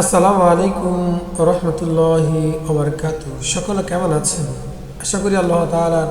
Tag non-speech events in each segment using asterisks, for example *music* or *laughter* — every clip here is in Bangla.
আসসালামু আলাইকুম রহমতুল্লাহি ওবরকাত। সকলে কেমন আছেন? আশা করি আল্লাহ তালার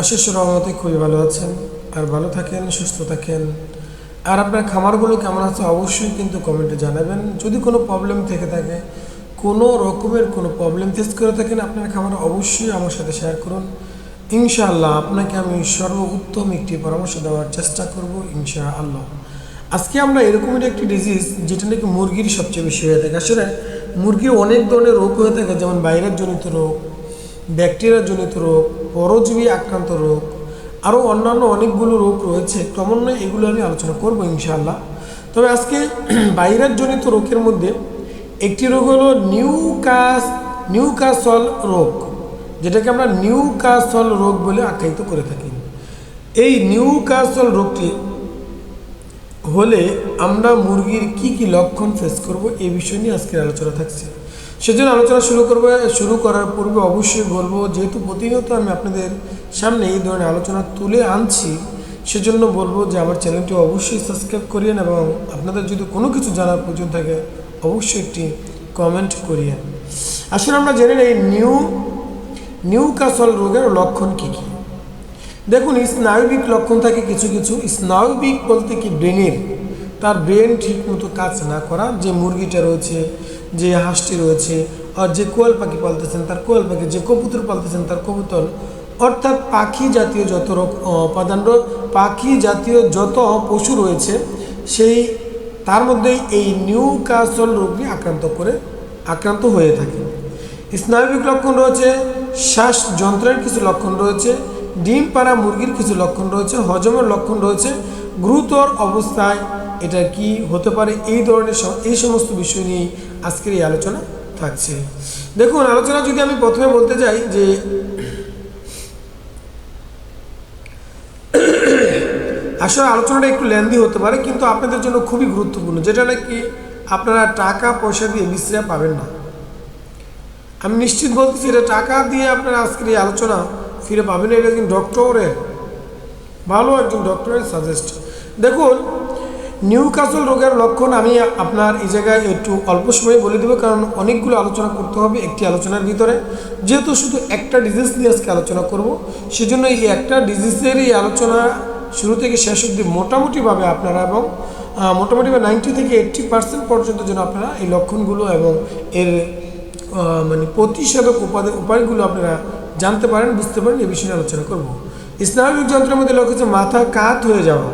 অশেষ রহমতে খুবই ভালো আছেন আর ভালো থাকেন, সুস্থ থাকেন। আর আপনার খামারগুলো কেমন আছে অবশ্যই কিন্তু কমেন্টে জানাবেন। যদি কোনো প্রবলেম থেকে থাকে, কোনো রকমের কোনো প্রবলেম ফেস করে থাকেন, আপনার খামার অবশ্যই আমার সাথে শেয়ার করুন। ইনশাআল্লাহ আপনাকে আমি সর্বোত্তম একটি পরামর্শ দেওয়ার চেষ্টা করব, ইনশাআল্লাহ। আজকে আমরা এরকমের একটি ডিজিজ যেটা নাকি মুরগির সবচেয়ে বেশি হয়ে থাকে। আসলে মুরগির অনেক ধরনের রোগ হয়ে থাকে, যেমন বাইরের জনিত রোগ ব্যাকটেরিয়া জনিত রোগ, পরজীবী আক্রান্ত রোগ আরও অন্যান্য অনেকগুলো রোগ রয়েছে। ক্রমান্বয়ে এগুলো আমি আলোচনা করব ইনশাআল্লাহ। তবে আজকে *clears throat* বাইরের জনিত রোগের মধ্যে একটি রোগ হলো নিউকাস, নিউকাসল রোগ, যেটাকে আমরা নিউকাসল রোগ বলে আখ্যায়িত করে থাকি। এই নিউকাসল রোগটি হলে আমরা মুরগির কি কি লক্ষণ ফেস করব এই বিষয় নিয়ে আজকের আলোচনা থাকছে। সেজন্য আলোচনা শুরু করব, শুরু করার পূর্বে অবশ্যই বলব, যেহেতু প্রতিনিয়ত আমি আপনাদের সামনে এই ধরনের আলোচনা তুলে আনছি, সেজন্য বলব যে আমার চ্যানেলটি অবশ্যই সাবস্ক্রাইব করিয়েন এবং আপনাদের যদি কোনো কিছু জানার প্রয়োজন থাকে, অবশ্যই একটি কমেন্ট করিয়েন আসলে আমরা জেনে নেই নিউ নিউকাসল রোগের লক্ষণ কী কী? দেখুন স্নায়বিক লক্ষণ থাকে কিছু কিছু স্নায়বিক বলতে কি ব্রেনের? তার ব্রেন ঠিক মতো কাজ না করা, যে মুরগিটা রয়েছে, যে হাঁসটি রয়েছে, আর যে কোয়াল পাখি পালতেছেন, তার কোয়াল পাখি, যে কবুতর পালতেছেন, তার কবুতর। অর্থাৎ পাখি জাতীয় যত উপাদান পাখি জাতীয় যত পশু রয়েছে, সেই, তার মধ্যে এই নিউ কাসল রোগটি আক্রান্ত করে, আক্রান্ত হয়ে থাকে। স্নায়বিক লক্ষণ রয়েছে, শ্বাস যন্ত্রের কিছু লক্ষণ রয়েছে ডিম পাড়া মুরগির কিছু লক্ষণ রয়েছে, হজমের লক্ষণ রয়েছে। গুরুতর অবস্থায় এটা কি হতে পারে? এই ধরনের এই সমস্ত বিষয় নিয়ে আজকের এই আলোচনা থাকছে। দেখুন, আলোচনা যদি আমি প্রথমে বলতে যাই যে আসলে আলোচনাটা একটু লেন্দি হতে পারে, কিন্তু আপনাদের জন্য খুবই গুরুত্বপূর্ণ, যেটা নাকি আপনারা টাকা, পয়সা দিয়ে বিশ্রাম পাবেন না। আমি নিশ্চিত বলতেছি এটা টাকা দিয়ে আপনারা আজকের এই আলোচনা ফিরে পাবেন, এটা একজন ডক্টরের, ভালো একজন ডক্টরের সাজেস্ট দেখুন নিউ নিউকাসল রোগের লক্ষণ আমি আপনার এই জায়গায় একটু অল্প সময়ে বলে দেবো, কারণ অনেকগুলো আলোচনা করতে হবে একটি আলোচনার ভিতরে। যেহেতু শুধু একটা ডিজিজ নিয়ে আজকে আলোচনা করব, সেজন্য এই একটা ডিজিজের এই আলোচনা শুরু থেকে শেষ অবধি মোটামুটিভাবে আপনারা এবং মোটামুটিভাবে নাইনটি থেকে এইট্টি পার্সেন্ট পর্যন্ত যেন আপনারা এই লক্ষণগুলো এবং এর মানে প্রতিষেধক উপাদান উপায়গুলো আপনারা জানতে পারেন, বুঝতে পারেন এ বিষয়ে আলোচনা করব। ইসলামিক যন্ত্রের মধ্যে লক্ষ্য হচ্ছে মাথা কাত হয়ে যাওয়া।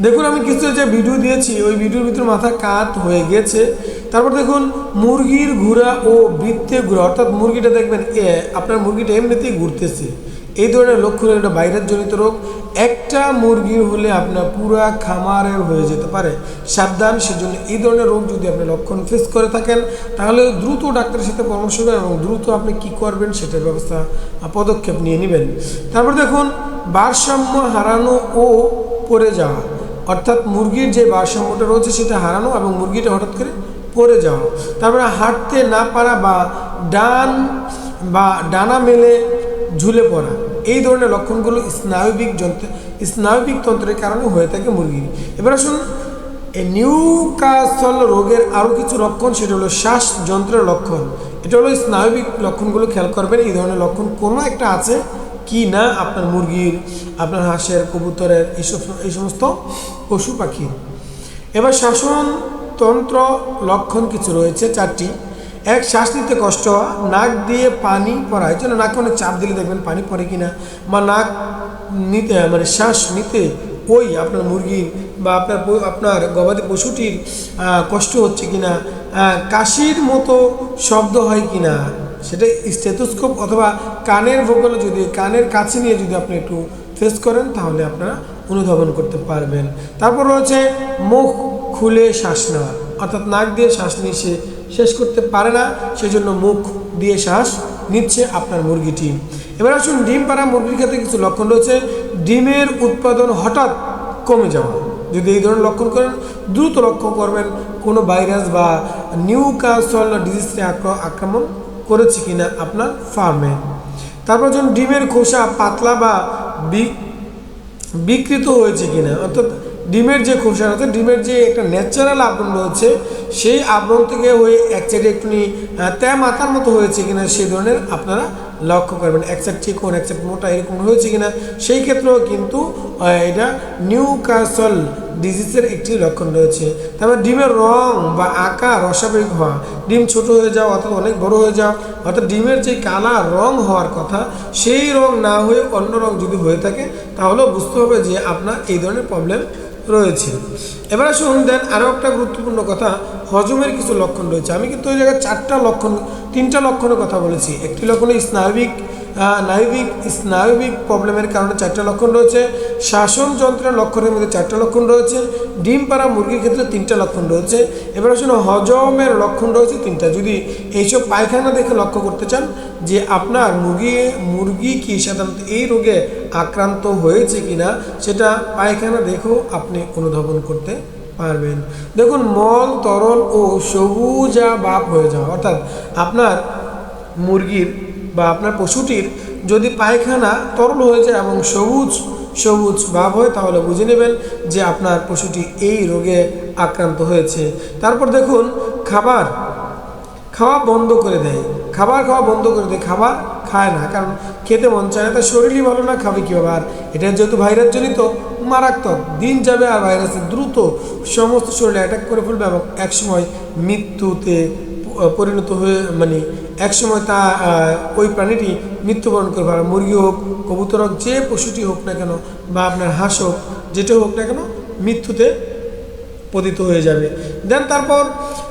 দেখুন, আমি কিছু যে ভিডিও দিয়েছি, ওই ভিডিওর ভিতরে মাথা কাত হয়ে গেছে। তারপর দেখুন, মুরগির ঘুরা ও বৃত্তে ঘোরা অর্থাৎ মুরগিটা দেখবেন, এ, আপনার মুরগিটা এমনিতেই ঘুরতেছে। এই ধরনের লক্ষণ একটা বাইরের জনিত রোগ, একটা মুরগি হলে আপনার পুরা খামারের হয়ে যেতে পারে। সাবধান, সেজন্য এই ধরনের রোগ যদি আপনি লক্ষণ ফেস করে থাকেন, তাহলে দ্রুত ডাক্তারের সাথে পরামর্শ করেন এবং দ্রুত আপনি কি করবেন সেটার ব্যবস্থা পদক্ষেপ নিয়ে নেবেন। তারপর দেখুন, ভারসাম্য হারানো ও পড়ে যাওয়া, অর্থাৎ মুরগির যে ভারসাম্যটা রয়েছে সেটা হারানো এবং মুরগিটা হঠাৎ করে পড়ে যাওয়া। তারপরে হাঁটতে না পারা বা ডান বা ডানা মেলে ঝুলে পড়া। এই ধরনের লক্ষণগুলো স্নায়বিক যন্ত্র স্নায়বিক তন্ত্রের কারণে হয়ে থাকে মুরগির। এবার আসুন এই নিউকাসল রোগের আরও কিছু লক্ষণ, সেটা হলো শ্বাস যন্ত্রের লক্ষণ। এটা হলো স্নায়বিক লক্ষণগুলো খেয়াল করবেন, এই ধরনের লক্ষণ কোনো একটা আছে কি না আপনার মুরগির, আপনার হাঁসের, কবুতরের এইসব এই সমস্ত পশু পাখি। এবার শাসনতন্ত্র লক্ষণ কিছু রয়েছে, চারটি। এক শ্বাস নিতে কষ্ট, নাক দিয়ে পানি পড়া। এই জন্য নাকে অনেক চাপ দিলে দেখবেন পানি পড়ে কিনা। বা নাক নিতে মানে শ্বাস নিতে ওই আপনার মুরগির বা আপনার আপনার গবাদি পশুটির কষ্ট হচ্ছে কিনা কাশির মতো শব্দ হয় কিনা, সেটা স্টেথোস্কোপ অথবা কানের ভোগলে যদি, কানের কাছে নিয়ে যদি আপনি একটু ফেস করেন, তাহলে আপনারা অনুধাবন করতে পারবেন। তারপর রয়েছে মুখ খুলে শ্বাস নেওয়া। অর্থাৎ নাক দিয়ে শ্বাস নিয়ে সে শেষ করতে পারে না, সেজন্য মুখ দিয়ে শ্বাস নিচ্ছে আপনার মুরগিটি এবার আসুন, ডিম পাড়া মুরগির ক্ষেত্রে কিছু লক্ষণ রয়েছে। ডিমের উৎপাদন হঠাৎ কমে যাওয়া। যদি এই ধরনের লক্ষণ করেন, দ্রুত লক্ষ্য করবেন কোনো ভাইরাস বা নিউকাসল ডিজিজে আক্রমণ করেছে কিনা আপনার ফার্মে। তারপর যখন ডিমের খোসা পাতলা বি- বিকৃত হয়েছে কিনা। অর্থাৎ ডিমের যে খোসা আছে ডিমের যে একটা ন্যাচারাল আবরণ রয়েছে সেই আবরণ থেকে হয়ে এক সাইডে একটুখানি আহ, ত্যা মাথার মতো হয়েছে কিনা সেই ধরনের আপনারা লক্ষ্য করবেন। এক সাইড চিকন এক সাইড মোটা এরকম হয়েছে কিনা সেই ক্ষেত্রেও কিন্তু এটা নিউ কাসল ডিজিজের একটি লক্ষণ রয়েছে। তারপর ডিমের রং বা আকার অস্বাভাবিক হওয়া ডিম ছোট হয়ে যাওয়া অর্থাৎ অনেক বড় হয়ে যাওয়া অর্থাৎ ডিমের যে কালা রং হওয়ার কথা সেই রং না হয়ে অন্য রং যদি হয়ে থাকে তাহলেও বুঝতে হবে যে আপনার এই ধরনের প্রবলেম রয়েছে। এবার আসুন দেন আরও একটা গুরুত্বপূর্ণ কথা, হজমের কিছু লক্ষণ রয়েছে। আমি কিন্তু ওই জায়গায় চারটা লক্ষণ, তিনটা লক্ষণের কথা বলেছি। একটি লক্ষণ স্নায়বিক নায়বিক স্নায়বিক প্রবলেমের কারণে চারটা লক্ষণ রয়েছে। শাসন যন্ত্রের লক্ষণের মধ্যে চারটা লক্ষণ রয়েছে। ডিম পাড়া মুরগির ক্ষেত্রে তিনটা লক্ষণ রয়েছে। এবার আসুন, হজমের লক্ষণ রয়েছে তিনটা। যদি এইসব পায়খানা দেখে লক্ষ্য করতে চান, যে আপনার মুরগি মুরগি কি সাধারণত এই রোগে আক্রান্ত হয়েছে কিনা, সেটা পায়খানা দেখেও আপনি অনুধাবন করতে পারবেন। দেখুন, মল, তরল ও সবুজা বাপ হয়ে যাওয়া, অর্থাৎ আপনার মুরগির বা আপনার পশুটির যদি পায়খানা তরল হয়ে যায় এবং সবুজ সবুজ ভাব হয়, তাহলে বুঝে নেবেন যে আপনার পশুটি এই রোগে আক্রান্ত হয়েছে। তারপর দেখুন, খাবার। খাওয়া বন্ধ করে দেয়। খাবার খাওয়া বন্ধ করে দেয়, খাবার খায় না। কারণ খেতে মন চায় না, তার শরীরই ভালো না, খাবে কীভাবে? আর এটা যেহেতু ভাইরাস জনিত মারাত্মক, দিন যাবে আর ভাইরাসে দ্রুত সমস্ত শরীরে অ্যাটাক করে ফেলবে এবং একসময় মৃত্যুতে পরিণত হয়ে মানে একসময় তা ওই প্রাণীটি মৃত্যুবরণ করবে। আর মুরগি হোক, কবুতর হোক, যে পশুটি হোক না কেন, বা আপনার হাঁস হোক, যেটা হোক না কেন, মৃত্যুতে পতিত হয়ে যাবে। দেন তারপর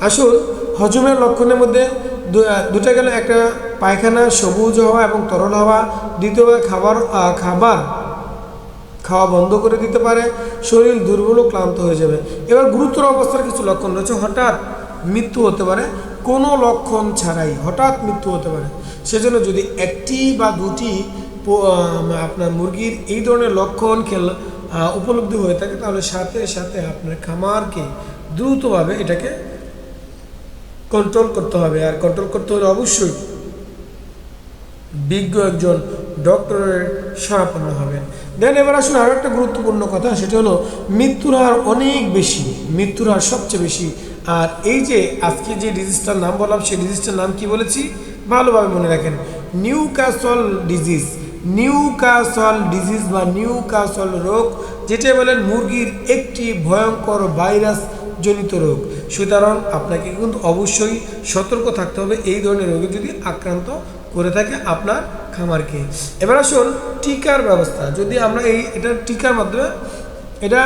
আসুন হজমের লক্ষণের মধ্যে দুটা গেল। একটা, পায়খানা, সবুজ হওয়া এবং তরল হওয়া। দ্বিতীয়বার খাবার খাবার খাওয়া বন্ধ করে দিতে পারে। শরীর দুর্বল ও ক্লান্ত হয়ে যাবে। এবার গুরুতর অবস্থার কিছু লক্ষণ রয়েছে। হঠাৎ মৃত্যু হতে পারে। কোনো লক্ষণ ছাড়াই হঠাৎ মৃত্যু হতে পারে। সেজন্য যদি একটি বা দুটি আপনার মুরগির এই ধরনের লক্ষণ খেল উপলব্ধি হয়ে থাকে, তাহলে সাথে সাথে আপনার খামারকে দ্রুতভাবে এটাকে কন্ট্রোল করতে হবে। আর কন্ট্রোল করতে হলে অবশ্যই বিজ্ঞ একজন ডক্টরের শরণাপন্ন হবেন দেন এবার আসুন আরও একটা গুরুত্বপূর্ণ কথা, সেটা হলো মৃত্যুর হার অনেক বেশি, মৃত্যুর হার সবচেয়ে বেশি। আর এই যে আজকে যে ডিজিজটার নাম বললাম, সেই ডিজিজটার নাম কি বলেছি? ভালোভাবে মনে রাখেন। Newcastle disease Newcastle disease বা নিউ কাসল রোগ যেটা বলেন মুরগির একটি ভয়ঙ্কর ভাইরাস জনিত রোগ। সুতরাং আপনাকে কিন্তু অবশ্যই সতর্ক থাকতে হবে এই ধরনের রোগে যদি আক্রান্ত করে থাকে আপনার খামারকে। এবার আসুন টিকার ব্যবস্থা। যদি আমরা এই এটা টিকার মাধ্যমে এটা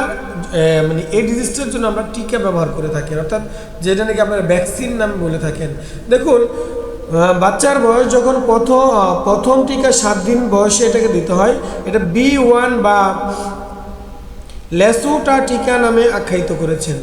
মানে এই ডিজিজটার জন্য আমরা টিকা ব্যবহার করে থাকি। অর্থাৎ যেটা নাকি আপনারা ভ্যাকসিন নাম বলে থাকেন। দেখুন বাচ্চার বয়স যখন প্রথম প্রথম টিকা সাত দিন বয়সে এটাকে দিতে হয়, এটা বি ওয়ান বা লেসোটা টিকা নামে আখ্যায়িত করেছেন।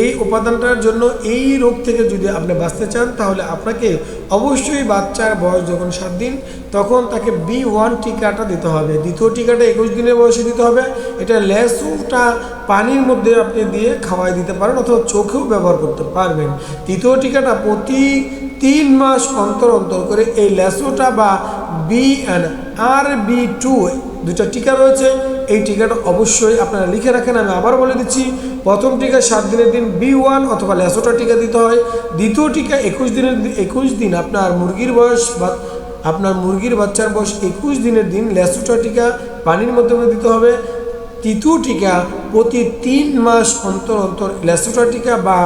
এই উপাদানটার জন্য এই রোগ থেকে যদি আপনি বাঁচতে চান, তাহলে আপনাকে অবশ্যই বাচ্চার বয়স যখন সাত দিন, তখন তাকে বি ওয়ান টিকাটা দিতে হবে। দ্বিতীয় টিকাটা একুশ দিনের বয়সে দিতে হবে। এটা লেসুটা পানির মধ্যে আপনি দিয়ে খাওয়াই দিতে পারেন অথবা চোখেও ব্যবহার করতে পারবেন। তৃতীয় টিকাটা প্রতি তিন মাস অন্তর অন্তর করে এই লেসোটা বা B and R B two দুটা টিকা রয়েছে। এই টিকাটা অবশ্যই আপনারা লিখে রাখেন, আমি আবার বলে দিচ্ছি, প্রথম টিকা সাত দিনের দিন বি ওয়ান অথবা ল্যাসোটা টিকা দিতে হয়। দ্বিতীয় টিকা একুশ দিনের একুশ দিন আপনার মুরগির বয়স বা আপনার মুরগির বাচ্চার বয়স একুশ দিনের দিন ল্যাসোটা টিকা পানির মাধ্যমে দিতে হবে। তৃতীয় টিকা প্রতি তিন মাস অন্তর অন্তর ল্যাসোটা টিকা বা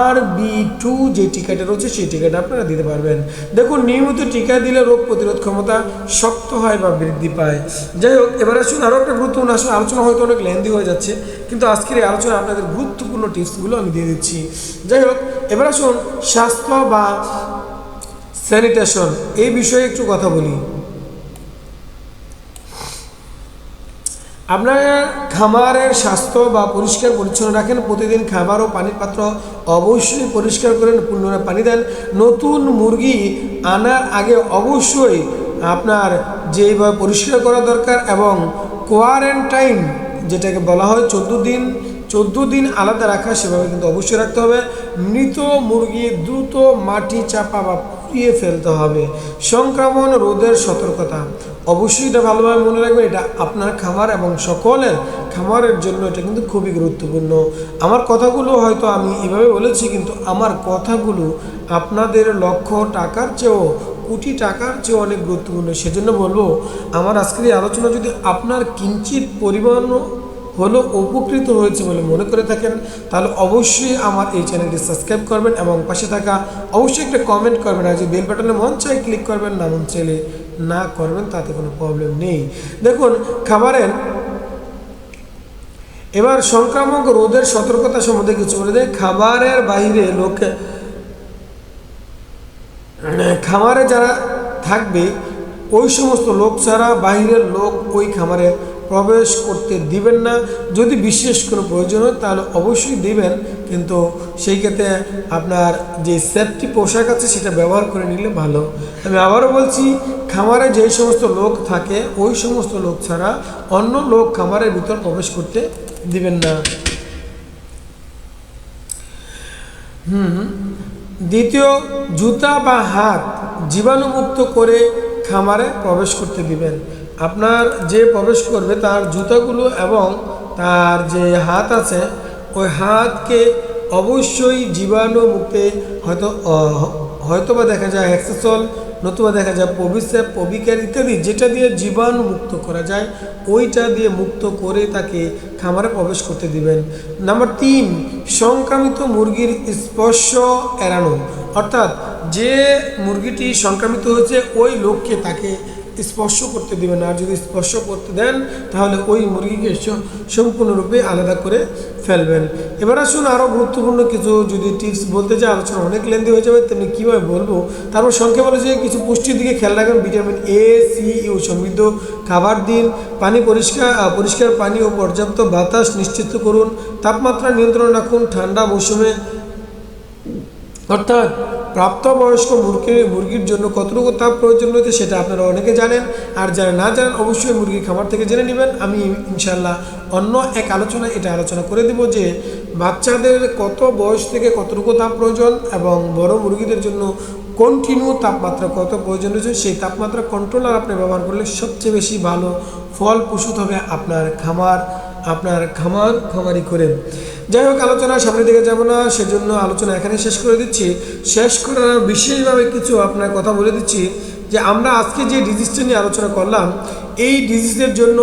আর বি টু যে টিকাটা রয়েছে, সেই টিকাটা আপনারা দিতে পারবেন। দেখুন, নিয়মিত টিকা দিলে রোগ প্রতিরোধ ক্ষমতা শক্ত হয় বা বৃদ্ধি পায়। যাই হোক, এবার আসুন আরও একটা গুরুত্বপূর্ণ আসলে আলোচনা হয়তো অনেক লেন্দি হয়ে যাচ্ছে, কিন্তু আজকের এই আলোচনা আপনাদের গুরুত্বপূর্ণ টিপসগুলো আমি দিয়ে দিচ্ছি। যাই হোক, এবার আসুন, স্বাস্থ্য বা স্যানিটেশন এই বিষয়ে একটু কথা বলি। আপনার খামারের স্বাস্থ্য বা পরিষ্কার পরিচ্ছন্ন রাখেন। প্রতিদিন খাবার ও পানির পাত্র অবশ্যই পরিষ্কার করেন, পুনরায় পানি দেন। নতুন মুরগি আনার আগে অবশ্যই আপনার যেভাবে পরিষ্কার করা দরকার এবং কোয়ারেন্টাইন যেটাকে বলা হয়, চোদ্দ দিন চোদ্দ দিন আলাদা রাখা সেভাবে কিন্তু অবশ্যই রাখতে হবে। মৃত মুরগি দ্রুত মাটি চাপা বা পুড়িয়ে ফেলতে হবে। সংক্রমণ রোধের সতর্কতা। অবশ্যই এটা ভালোভাবে মনে রাখবেন, এটা আপনার খামার এবং সকলের খামারের জন্য এটা কিন্তু খুবই গুরুত্বপূর্ণ। আমার কথাগুলো হয়তো আমি এভাবে বলেছি, কিন্তু আমার কথাগুলো আপনাদের লক্ষ টাকার চেয়েও, কোটি টাকার চেয়ে অনেক গুরুত্বপূর্ণ। সেজন্য বলব, আমার আজকের এই আলোচনা যদি আপনার কিঞ্চিত পরিমাণও হলো উপকৃত হয়েছে বলে মনে করে থাকেন, তাহলে অবশ্যই আমার এই চ্যানেলটি সাবস্ক্রাইব করবেন এবং পাশে থাকা অবশ্যই একটা কমেন্ট করবেন, আর যে বেল বাটনে মন চাই ক্লিক করবেন, না মন চাইলে না করবেন, তাতে কোনো প্রবলেম নেই। দেখুন খাবারের এবার সংক্রামক রোদের সতর্কতা সম্বন্ধে কিছু বলে দেয় খাবারের বাইরে লোকে খামারে যারা থাকবে, ওই সমস্ত লোক ছাড়া বাইরের লোক ওই খামারে প্রবেশ করতে দিবেন না। যদি বিশেষ কোনো প্রয়োজন হয়, তাহলে অবশ্যই দিবেন। কিন্তু সেই ক্ষেত্রে আপনার যে সেফটি পোশাক আছে, সেটা ব্যবহার করে নিলে ভালো। আমি আবারও বলছি, খামারে যেই সমস্ত লোক থাকে, ওই সমস্ত লোক ছাড়া অন্য লোক খামারের ভিতর প্রবেশ করতে দিবেন না। হুম। দ্বিতীয়, জুতা বা হাত জীবাণুমুক্ত করে খামারে প্রবেশ করতে দিবেন। আপনার যে প্রবেশ করবে তার জুতাগুলো এবং তার যে হাত আছে, ওই হাতকে অবশ্যই জীবাণু মুক্তে হয়তো হয়তো বা দেখা যায় হ্যাক্সেসল নতুবা দেখা যায় পবিসেপ পবিকার ইত্যাদি, যেটা দিয়ে জীবাণু মুক্ত করা যায়, ওইটা দিয়ে মুক্ত করে তাকে খামারে প্রবেশ করতে দিবেন। নাম্বার তিন, সংক্রামিত মুরগির স্পর্শ এড়ানো। অর্থাৎ যে মুরগিটি সংক্রামিত হয়েছে, ওই লোককে তাকে স্পর্শ করতে দিবেন আর যদি স্পর্শ করতে দেন, তাহলে ওই মুরগিকে সম্পূর্ণরূপে আলাদা করে ফেলবেন। এবার আসুন আরও গুরুত্বপূর্ণ কিছু যদি টিপস বলতে চাই আলোচনা অনেক লেন্দি হয়ে যাবে, তেমনি কীভাবে বলব? তারপর সংক্ষেপে বলে যে, কিছু পুষ্টির দিকে খেয়াল রাখবেন ভিটামিন এ সি ইউ সমৃদ্ধ খাবার দিন। পানি পরিষ্কার পরিষ্কার পানি ও পর্যাপ্ত বাতাস নিশ্চিত করুন। তাপমাত্রা নিয়ন্ত্রণ রাখুন। ঠান্ডা মৌসুমে অর্থাৎ প্রাপ্তবয়স্ক মুরগির মুরগির জন্য কতটুকু তাপ প্রয়োজন রয়েছে সেটা আপনারা অনেকে জানেন। আর যারা না জানেন, অবশ্যই মুরগির খামার থেকে জেনে নেবেন। আমি ইনশাল্লাহ অন্য এক আলোচনায় এটা আলোচনা করে দেব যে, বাচ্চাদের কত বয়স থেকে কতটুকু তাপ প্রয়োজন এবং বড় মুরগিদের জন্য কন্টিনিউ তাপমাত্রা কত প্রয়োজন রয়েছে, সেই তাপমাত্রা কন্ট্রোলার আপনি ব্যবহার করলে সবচেয়ে বেশি ভালো ফল প্রসূত হবে আপনার খামার আপনার খামার খামারি করেন যাই হোক আলোচনা সামনের দিকে যাব না, সেজন্য আলোচনা এখানে শেষ করে দিচ্ছি। শেষ করার বিশেষভাবে কিছু আপনার কথা বলে দিচ্ছি যে আমরা আজকে যে ডিজিজটা নিয়ে আলোচনা করলাম, এই ডিজিজের জন্য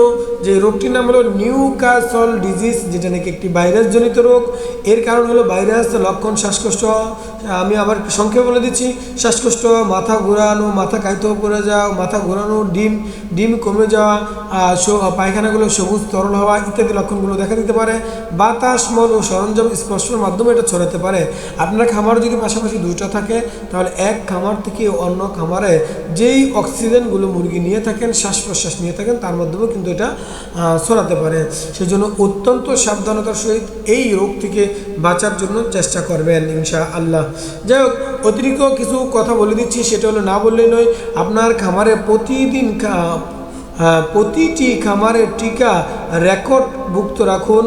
যে রোগটির নাম হলো নিউ কাসল ডিজিজ, যেটা নাকি একটি ভাইরাসজনিত রোগ। এর কারণ হলো ভাইরাস, লক্ষণ শ্বাসকষ্ট, আমি আবার সংক্ষেপে বলে দিচ্ছি, শ্বাসকষ্ট, মাথা ঘোরানো, মাথা কায়িত করে যাওয়া, মাথা ঘোরানো, ডিম ডিম কমে যাওয়া পায়খানাগুলো সবুজ, তরল হওয়া ইত্যাদি লক্ষণগুলো দেখা দিতে পারে। বাতাস, মল ও সরঞ্জাম স্পর্শের মাধ্যমে এটা ছড়াতে পারে। আপনার খামার যদি পাশাপাশি দুইটা থাকে, তাহলে এক খামার থেকে অন্য খামারে যেই অক্সিজেনগুলো মুরগি নিয়ে থাকেন, শ্বাস প্রশ্বাস নিয়ে থাকেন, তার মাধ্যমেও কিন্তু এটা ছড়াতে পারে। সেজন্য অত্যন্ত সাবধানতার সহিত এই রোগ থেকে বাঁচার জন্য চেষ্টা করবেন ইনশা আল্লাহ যাই হোক, অতিরিক্ত কিছু কথা বলে দিচ্ছি, সেটা হলো না বললেই নয়, আপনার খামারে প্রতিদিন প্রতিটি খামারের টিকা রেকর্ডভুক্ত রাখুন,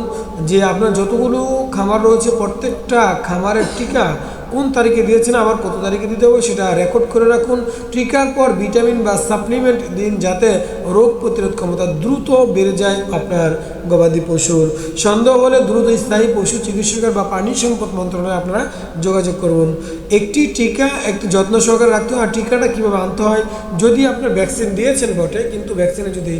যে আপনার যতগুলো খামার রয়েছে, প্রত্যেকটা খামারের টিকা কোন তারিখে দিয়েছেন, আবার কত তারিখে দিতে হবে সেটা রেকর্ড করে রাখুন। টিকার পর ভিটামিন বা সাপ্লিমেন্ট দিন যাতে রোগ প্রতিরোধ ক্ষমতা দ্রুত বেড়ে যায় আপনার গবাদি পশুর। সন্দেহ হলে দ্রুত স্থায়ী পশু চিকিৎসকের বা পানি সম্পদ মন্ত্রণালয়ে আপনারা যোগাযোগ করুন। একটি টিকা, একটি যত্ন সহকারে রাখতে হয়। আর টিকাটা কীভাবে আনতে হয়, যদি আপনার ভ্যাকসিন দিয়েছেন বটে, কিন্তু ভ্যাকসিনে যদি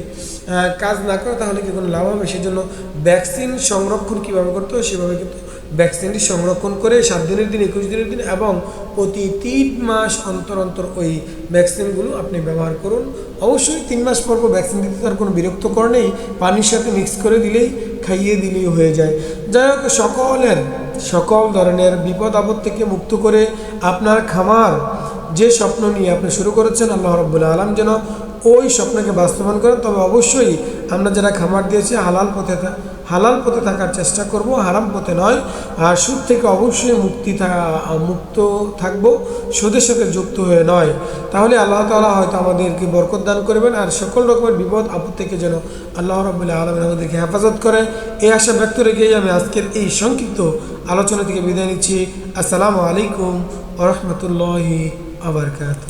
কাজ না করে তাহলে কি কোনো লাভ হবে? সেজন্য ভ্যাকসিন সংরক্ষণ কীভাবে করতে হবে সেভাবে কিন্তু ভ্যাকসিনটি সংরক্ষণ করে সাত দিনের দিন, একুশ দিনের দিন এবং প্রতি তিন মাস অন্তর অন্তর ওই ভ্যাকসিনগুলো আপনি ব্যবহার করুন। অবশ্যই তিন মাস পর ভ্যাকসিন দিতে তার কোনো বিরক্তকর নেই। পানির সাথে মিক্স করে দিলেই খাইয়ে দিলেই হয়ে যায়। যাই হোক, সকলের, সকল ধরনের বিপদ আপদ থেকে মুক্ত করে আপনার খামার যে স্বপ্ন নিয়ে আপনি শুরু করেছেন, আল্লাহ রব্বুল্লা আলম যেন ওই স্বপ্নকে বাস্তবায়ন করেন, তবে অবশ্যই আমরা যারা খামার দিয়েছি, হালাল পথে হালাল পথে থাকার চেষ্টা করব, হারাম পথে নয়। আর সুদ থেকে অবশ্যই মুক্তি মুক্ত থাকব, সুদের সাথে যুক্ত হয়ে নয়। তাহলে আল্লাহ তালা হয়তো আমাদেরকে বরকত দান করবেন, আর সকল রকমের বিপদ, আপদ থেকে যেন আল্লাহ রবুল্লাহ আলমিন আমাদেরকে হেফাজত করে। এই আশা ব্যক্ত রেখেই আমি আজকের এই সংক্ষিপ্ত আলোচনা থেকে বিদায় নিচ্ছি। আসসালামু আলাইকুম ওরহমতুল্লাহি আবরকাত